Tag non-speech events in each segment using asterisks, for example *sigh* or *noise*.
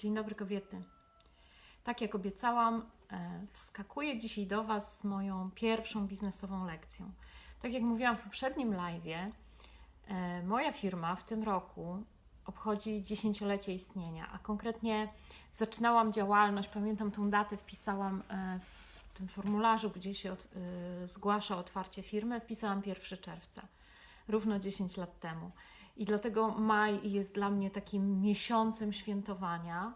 Dzień dobry kobiety. Tak jak obiecałam, e, wskakuję dzisiaj do Was z moją pierwszą biznesową lekcją. Tak jak mówiłam w poprzednim live'ie, e, moja firma w tym roku obchodzi dziesięciolecie istnienia, a konkretnie zaczynałam działalność, pamiętam tą datę, wpisałam e, w tym formularzu, gdzie się od, zgłasza otwarcie firmy, wpisałam 1 czerwca, równo 10 lat temu. I dlatego maj jest dla mnie takim miesiącem świętowania.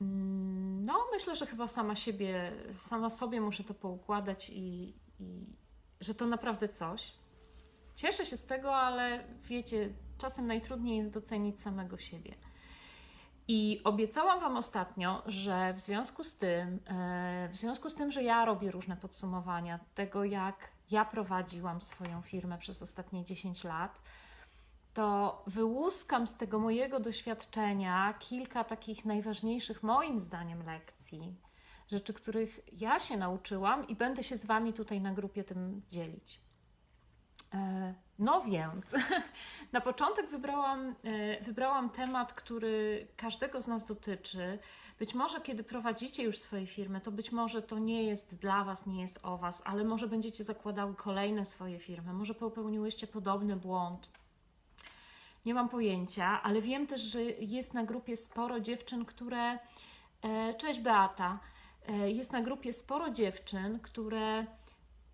Mm, No, myślę, że chyba sama siebie, sama sobie muszę to poukładać i, i że to naprawdę coś. Cieszę się z tego, ale wiecie, czasem najtrudniej jest docenić samego siebie. I obiecałam Wam ostatnio, że w związku z tym, e, w związku z tym, że ja robię różne podsumowania tego, jak ja prowadziłam swoją firmę przez ostatnie 10 lat, to wyłuskam z tego mojego doświadczenia kilka takich najważniejszych moim zdaniem lekcji, rzeczy, których ja się nauczyłam i będę się z Wami tutaj na grupie tym dzielić. E, No więc, *laughs* na początek wybrałam, e, wybrałam temat, który każdego z nas dotyczy. Być może, kiedy prowadzicie już swoje firmy, to być może to nie jest dla Was, nie jest o Was, ale może będziecie zakładały kolejne swoje firmy, może popełniłyście podobny błąd. Nie mam pojęcia, ale wiem też, że jest na grupie sporo dziewczyn, które. E, Cześć Beata. E, Jest na grupie sporo dziewczyn, które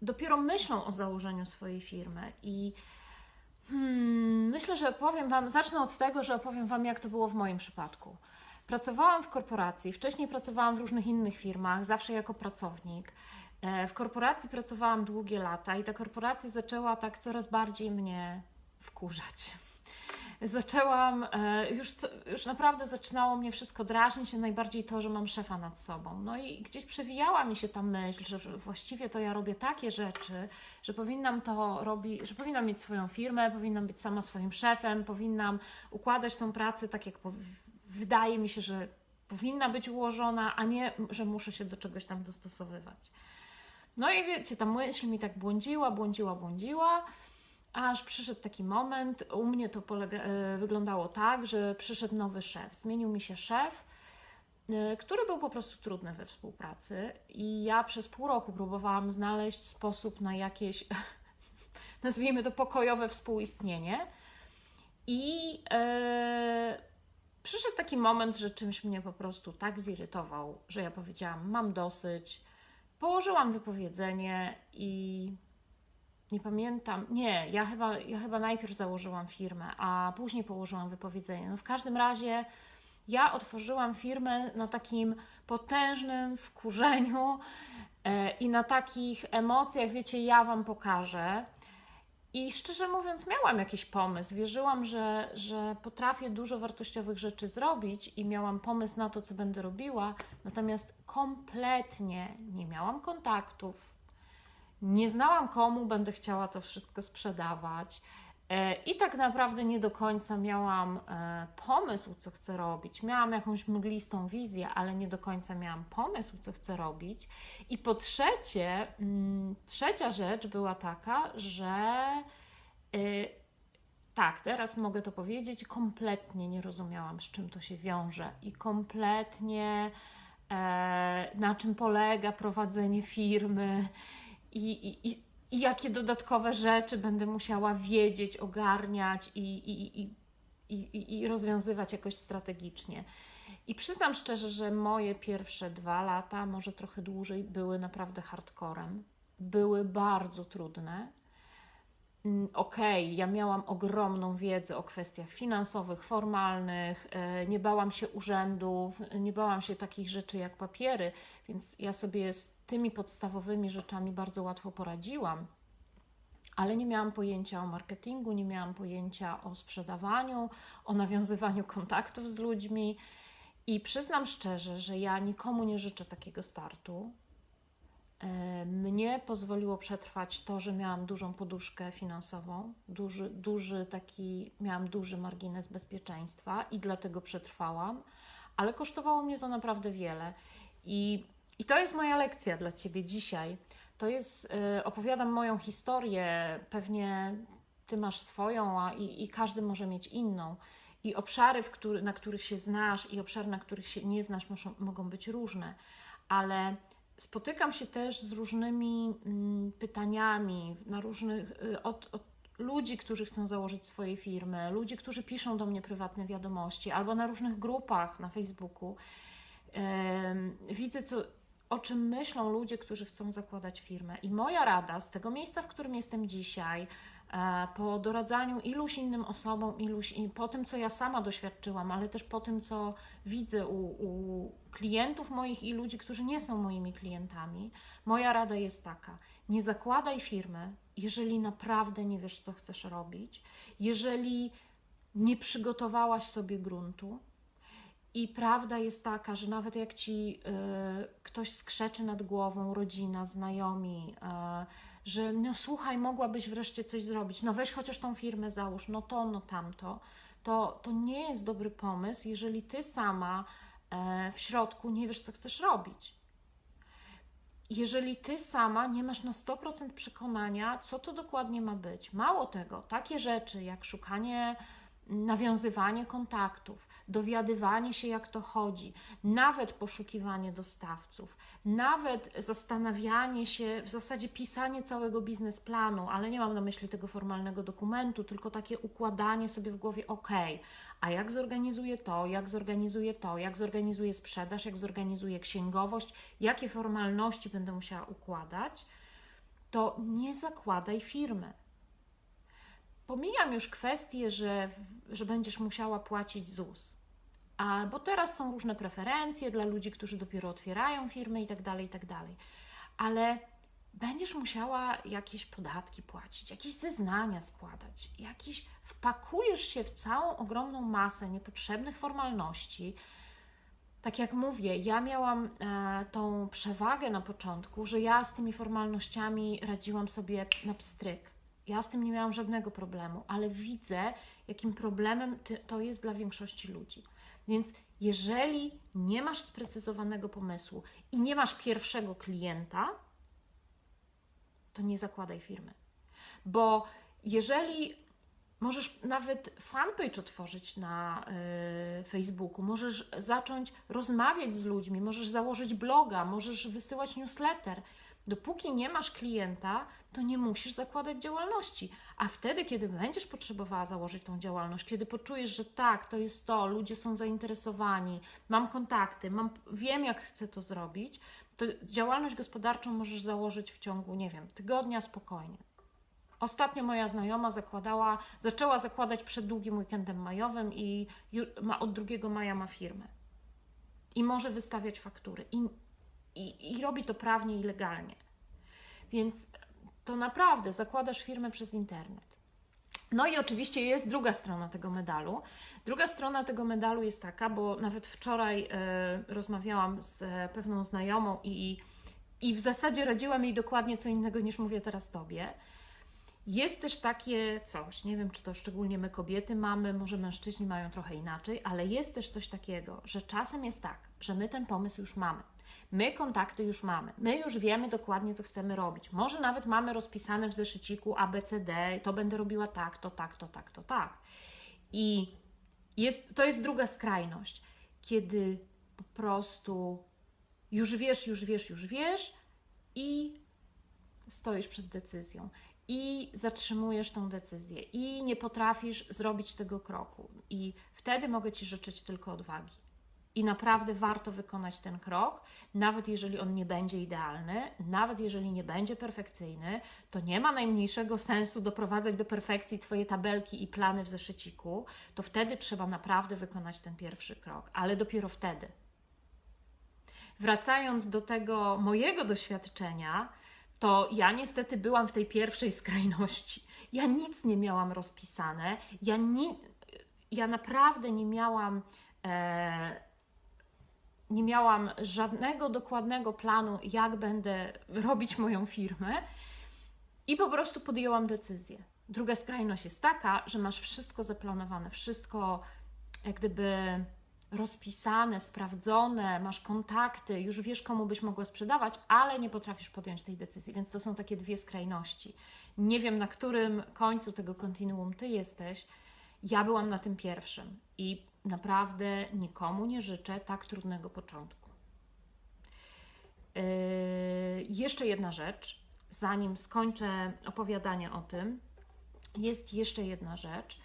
dopiero myślą o założeniu swojej firmy i hmm, myślę, że opowiem Wam, zacznę od tego, że opowiem Wam, jak to było w moim przypadku. Pracowałam w korporacji, wcześniej pracowałam w różnych innych firmach, zawsze jako pracownik. E, W korporacji pracowałam długie lata i ta korporacja zaczęła tak coraz bardziej mnie wkurzać. Zaczęłam, e, już, już naprawdę zaczynało mnie wszystko drażnić, a najbardziej to, że mam szefa nad sobą. No i gdzieś przewijała mi się ta myśl, że właściwie to ja robię takie rzeczy, że powinnam to robić, że powinnam mieć swoją firmę, powinnam być sama swoim szefem, powinnam układać tą pracę tak, jak wydaje mi się, że powinna być ułożona, a nie, że muszę się do czegoś tam dostosowywać. No i wiecie, ta myśl mi tak błądziła, błądziła, błądziła. Aż przyszedł taki moment, u mnie to polega, e, wyglądało tak, że przyszedł nowy szef. Zmienił mi się szef, e, który był po prostu trudny we współpracy, i ja przez pół roku próbowałam znaleźć sposób na jakieś, *laughs* nazwijmy to, pokojowe współistnienie. I e, przyszedł taki moment, że czymś mnie po prostu tak zirytował, że ja powiedziałam: Mam dosyć. Położyłam wypowiedzenie i nie pamiętam. Nie, ja chyba, ja chyba najpierw założyłam firmę, a później położyłam wypowiedzenie. No w każdym razie ja otworzyłam firmę na takim potężnym wkurzeniu e, i na takich emocjach, wiecie, ja Wam pokażę. I szczerze mówiąc, miałam jakiś pomysł. Wierzyłam, że, że potrafię dużo wartościowych rzeczy zrobić i miałam pomysł na to, co będę robiła, natomiast kompletnie nie miałam kontaktów, nie znałam, komu będę chciała to wszystko sprzedawać. E, I tak naprawdę nie do końca miałam e, pomysł, co chcę robić. Miałam jakąś mglistą wizję, ale nie do końca miałam pomysł, co chcę robić. I po trzecie, mm, trzecia rzecz była taka, że y, tak, teraz mogę to powiedzieć, kompletnie nie rozumiałam, z czym to się wiąże i kompletnie e, na czym polega prowadzenie firmy i, i, i, jakie dodatkowe rzeczy będę musiała wiedzieć, ogarniać i, i, i, i, i, rozwiązywać jakoś strategicznie. I przyznam szczerze, że moje pierwsze dwa lata, może trochę dłużej, były naprawdę hardcorem. Były bardzo trudne. Mm, Okej, ja miałam ogromną wiedzę o kwestiach finansowych, formalnych, e, nie bałam się urzędów, nie bałam się takich rzeczy jak papiery, więc ja sobie z tymi podstawowymi rzeczami bardzo łatwo poradziłam. Ale nie miałam pojęcia o marketingu, nie miałam pojęcia o sprzedawaniu, o nawiązywaniu kontaktów z ludźmi. I przyznam szczerze, że ja nikomu nie życzę takiego startu. E, Mnie pozwoliło przetrwać to, że miałam dużą poduszkę finansową, duży, duży taki, miałam duży margines bezpieczeństwa i dlatego przetrwałam, ale kosztowało mnie to naprawdę wiele. I, i to jest moja lekcja dla Ciebie dzisiaj. To jest, e, opowiadam moją historię, pewnie Ty masz swoją, a i, i każdy może mieć inną. I obszary, który, na których się znasz, i obszary, na których się nie znasz, muszą, mogą być różne, ale spotykam się też z różnymi mm, pytaniami na różnych, y, od, od ludzi, którzy chcą założyć swoje firmy, ludzi, którzy piszą do mnie prywatne wiadomości, albo na różnych grupach na Facebooku. Em, Widzę, co, o czym myślą ludzie, którzy chcą zakładać firmę. I moja rada z tego miejsca, w którym jestem dzisiaj, e, po doradzaniu iluś innym osobom, iluś, po tym, co ja sama doświadczyłam, ale też po tym, co widzę u, u klientów moich i ludzi, którzy nie są moimi klientami, moja rada jest taka: nie zakładaj firmy, jeżeli naprawdę nie wiesz, co chcesz robić, jeżeli nie przygotowałaś sobie gruntu. I prawda jest taka, że nawet jak ci y, ktoś skrzeczy nad głową, rodzina, znajomi, y, że no słuchaj, mogłabyś wreszcie coś zrobić, no weź chociaż tą firmę załóż, no to, no tamto, to, to nie jest dobry pomysł, jeżeli ty sama e, w środku nie wiesz, co chcesz robić. Jeżeli ty sama nie masz na 100% przekonania, co to dokładnie ma być. Mało tego, takie rzeczy jak szukanie, nawiązywanie kontaktów, dowiadywanie się, jak to chodzi, nawet poszukiwanie dostawców, nawet zastanawianie się, w zasadzie pisanie całego biznesplanu, ale nie mam na myśli tego formalnego dokumentu, tylko takie układanie sobie w głowie, ok, a jak zorganizuję to, jak zorganizuję to, jak zorganizuję sprzedaż, jak zorganizuję księgowość, jakie formalności będę musiała układać, to nie zakładaj firmy. Pomijam już kwestię, że, że będziesz musiała płacić ZUS. A, bo teraz są różne preferencje dla ludzi, którzy dopiero otwierają firmy i tak dalej, i tak dalej. Ale będziesz musiała jakieś podatki płacić, jakieś zeznania składać, jakieś wpakujesz się w całą ogromną masę niepotrzebnych formalności. Tak jak mówię, ja miałam e, tą przewagę na początku, że ja z tymi formalnościami radziłam sobie na pstryk. Ja z tym nie miałam żadnego problemu, ale widzę, jakim problemem to jest dla większości ludzi. Więc jeżeli nie masz sprecyzowanego pomysłu i nie masz pierwszego klienta, to nie zakładaj firmy. Bo jeżeli możesz nawet fanpage otworzyć na y, Facebooku, możesz zacząć rozmawiać z ludźmi, możesz założyć bloga, możesz wysyłać newsletter. Dopóki nie masz klienta, to nie musisz zakładać działalności. A wtedy, kiedy będziesz potrzebowała założyć tą działalność, kiedy poczujesz, że tak, to jest to, ludzie są zainteresowani, mam kontakty, mam, wiem, jak chcę to zrobić, to działalność gospodarczą możesz założyć w ciągu, nie wiem, tygodnia spokojnie. Ostatnio moja znajoma zakładała, zaczęła zakładać przed długim weekendem majowym i ma, od 2 maja ma firmę. I może wystawiać faktury. I, i, I robi to prawnie i legalnie. Więc to naprawdę zakładasz firmę przez internet. No i oczywiście jest druga strona tego medalu. Druga strona tego medalu jest taka, bo nawet wczoraj e, rozmawiałam z e, pewną znajomą i, i w zasadzie radziłam jej dokładnie co innego niż mówię teraz Tobie. Jest też takie coś, nie wiem czy to szczególnie my kobiety mamy, może mężczyźni mają trochę inaczej, ale jest też coś takiego, że czasem jest tak, że my ten pomysł już mamy. My kontakty już mamy, my już wiemy dokładnie, co chcemy robić. Może nawet mamy rozpisane w zeszyciku ABCD, to będę robiła tak, to tak, to tak, to tak. I jest, to jest druga skrajność, kiedy po prostu już wiesz, już wiesz, już wiesz i stoisz przed decyzją i zatrzymujesz tą decyzję i nie potrafisz zrobić tego kroku. I wtedy mogę Ci życzyć tylko odwagi. I naprawdę warto wykonać ten krok, nawet jeżeli on nie będzie idealny, nawet jeżeli nie będzie perfekcyjny, to nie ma najmniejszego sensu doprowadzać do perfekcji Twoje tabelki i plany w zeszyciku, to wtedy trzeba naprawdę wykonać ten pierwszy krok, ale dopiero wtedy. Wracając do tego mojego doświadczenia, to ja niestety byłam w tej pierwszej skrajności. Ja nic nie miałam rozpisane, ja, ni- ja naprawdę nie miałam. E, nie miałam żadnego dokładnego planu, jak będę robić moją firmę, i po prostu podjęłam decyzję. Druga skrajność jest taka, że masz wszystko zaplanowane, wszystko jak gdyby rozpisane, sprawdzone, masz kontakty, już wiesz, komu byś mogła sprzedawać, ale nie potrafisz podjąć tej decyzji. Więc to są takie dwie skrajności. Nie wiem, na którym końcu tego kontinuum ty jesteś. Ja byłam na tym pierwszym I naprawdę nikomu nie życzę tak trudnego początku. Yy, jeszcze jedna rzecz, zanim skończę opowiadanie o tym, jest jeszcze jedna rzecz.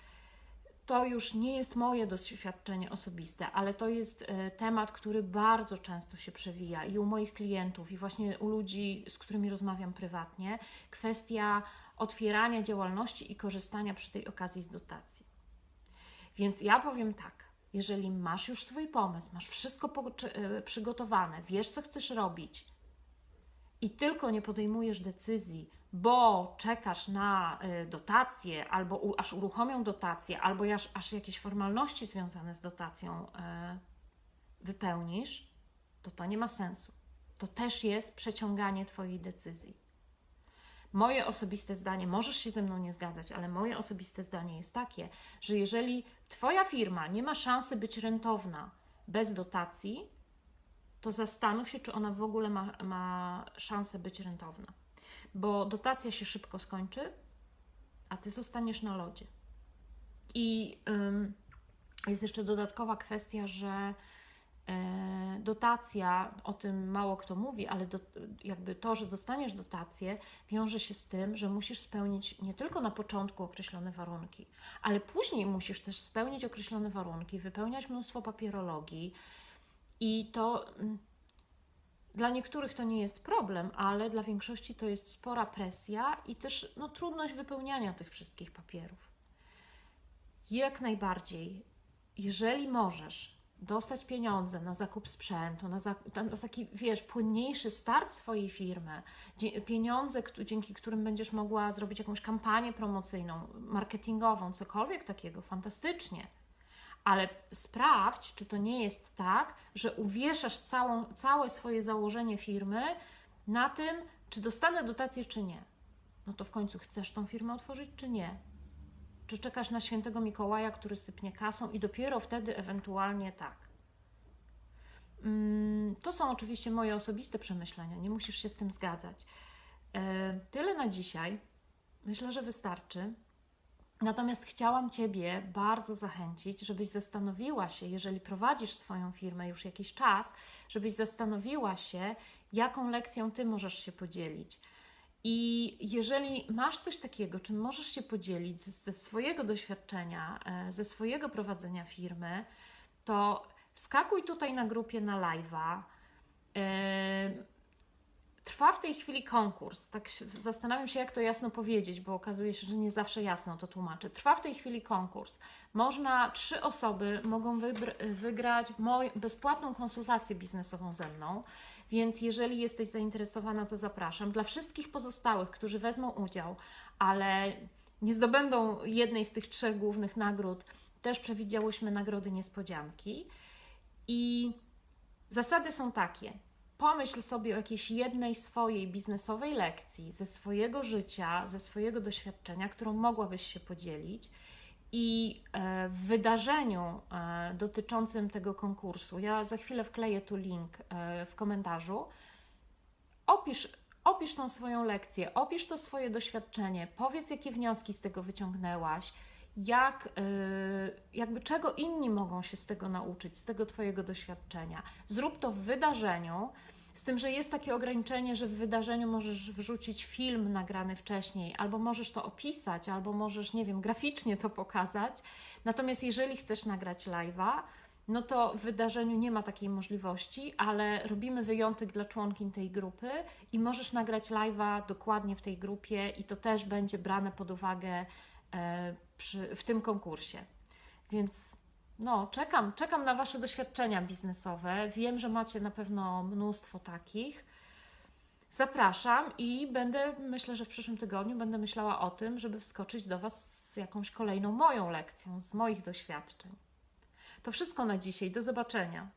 To już nie jest moje doświadczenie osobiste, ale to jest e, temat, który bardzo często się przewija i u moich klientów, i właśnie u ludzi, z którymi rozmawiam prywatnie. Kwestia otwierania działalności i korzystania przy tej okazji z dotacji. Więc ja powiem tak, jeżeli masz już swój pomysł, masz wszystko y, przygotowane, wiesz co chcesz robić i tylko nie podejmujesz decyzji, bo czekasz na y, dotację, albo aż uruchomią dotację, albo aż, aż jakieś formalności związane z dotacją y, wypełnisz, to to nie ma sensu. To też jest przeciąganie Twojej decyzji. Moje osobiste zdanie, możesz się ze mną nie zgadzać, ale moje osobiste zdanie jest takie, że jeżeli Twoja firma nie ma szansy być rentowna bez dotacji, to zastanów się, czy ona w ogóle ma, ma szansę być rentowna. Bo dotacja się szybko skończy, a Ty zostaniesz na lodzie. I ym, jest jeszcze dodatkowa kwestia, że dotacja, o tym mało kto mówi, ale do, jakby to, że dostaniesz dotację, wiąże się z tym, że musisz spełnić nie tylko na początku określone warunki, ale później musisz też spełnić określone warunki, wypełniać mnóstwo papierologii i to mm, dla niektórych to nie jest problem, ale dla większości to jest spora presja i też no, trudność wypełniania tych wszystkich papierów. Jak najbardziej, jeżeli możesz, dostać pieniądze na zakup sprzętu, na, zakup, na taki, wiesz, płynniejszy start swojej firmy, pieniądze, dzięki którym będziesz mogła zrobić jakąś kampanię promocyjną, marketingową, cokolwiek takiego, fantastycznie. Ale sprawdź, czy to nie jest tak, że uwieszasz całą, całe swoje założenie firmy na tym, czy dostanę dotację, czy nie. No to w końcu chcesz tą firmę otworzyć, czy nie? Czy czekasz na świętego Mikołaja, który sypnie kasą i dopiero wtedy ewentualnie tak? Mm, to są oczywiście moje osobiste przemyślenia, nie musisz się z tym zgadzać. E, tyle na dzisiaj. Myślę, że wystarczy. Natomiast chciałam Ciebie bardzo zachęcić, żebyś zastanowiła się, jeżeli prowadzisz swoją firmę już jakiś czas, żebyś zastanowiła się, jaką lekcją Ty możesz się podzielić i jeżeli masz coś takiego, czym możesz się podzielić ze, ze swojego doświadczenia, e, ze swojego prowadzenia firmy, to wskakuj tutaj na grupie na live'a. E, trwa w tej chwili konkurs. Tak zastanawiam się, jak to jasno powiedzieć, bo okazuje się, że nie zawsze jasno to tłumaczę. Trwa w tej chwili konkurs. Można, trzy osoby mogą wygrać moj, bezpłatną konsultację biznesową ze mną. Więc jeżeli jesteś zainteresowana, to zapraszam. Dla wszystkich pozostałych, którzy wezmą udział, ale nie zdobędą jednej z tych trzech głównych nagród, też przewidziałyśmy nagrody niespodzianki. I zasady są takie. Pomyśl sobie o jakiejś jednej swojej biznesowej lekcji ze swojego życia, ze swojego doświadczenia, którą mogłabyś się podzielić i e, w wydarzeniu e, dotyczącym tego konkursu, ja za chwilę wkleję tu link e, w komentarzu, opisz, opisz tą swoją lekcję, opisz to swoje doświadczenie, powiedz, jakie wnioski z tego wyciągnęłaś, jak, jakby czego inni mogą się z tego nauczyć, z tego Twojego doświadczenia. Zrób to w wydarzeniu z tym, że jest takie ograniczenie, że w wydarzeniu możesz wrzucić film nagrany wcześniej, albo możesz to opisać, albo możesz, nie wiem, graficznie to pokazać. Natomiast jeżeli chcesz nagrać live'a, no to w wydarzeniu nie ma takiej możliwości, ale robimy wyjątek dla członkiń tej grupy i możesz nagrać live'a dokładnie w tej grupie i to też będzie brane pod uwagę e, przy, w tym konkursie. Więc no, czekam, czekam na Wasze doświadczenia biznesowe. Wiem, że macie na pewno mnóstwo takich. Zapraszam i będę, myślę, że w przyszłym tygodniu będę myślała o tym, żeby wskoczyć do Was z jakąś kolejną moją lekcją, z moich doświadczeń. To wszystko na dzisiaj. Do zobaczenia.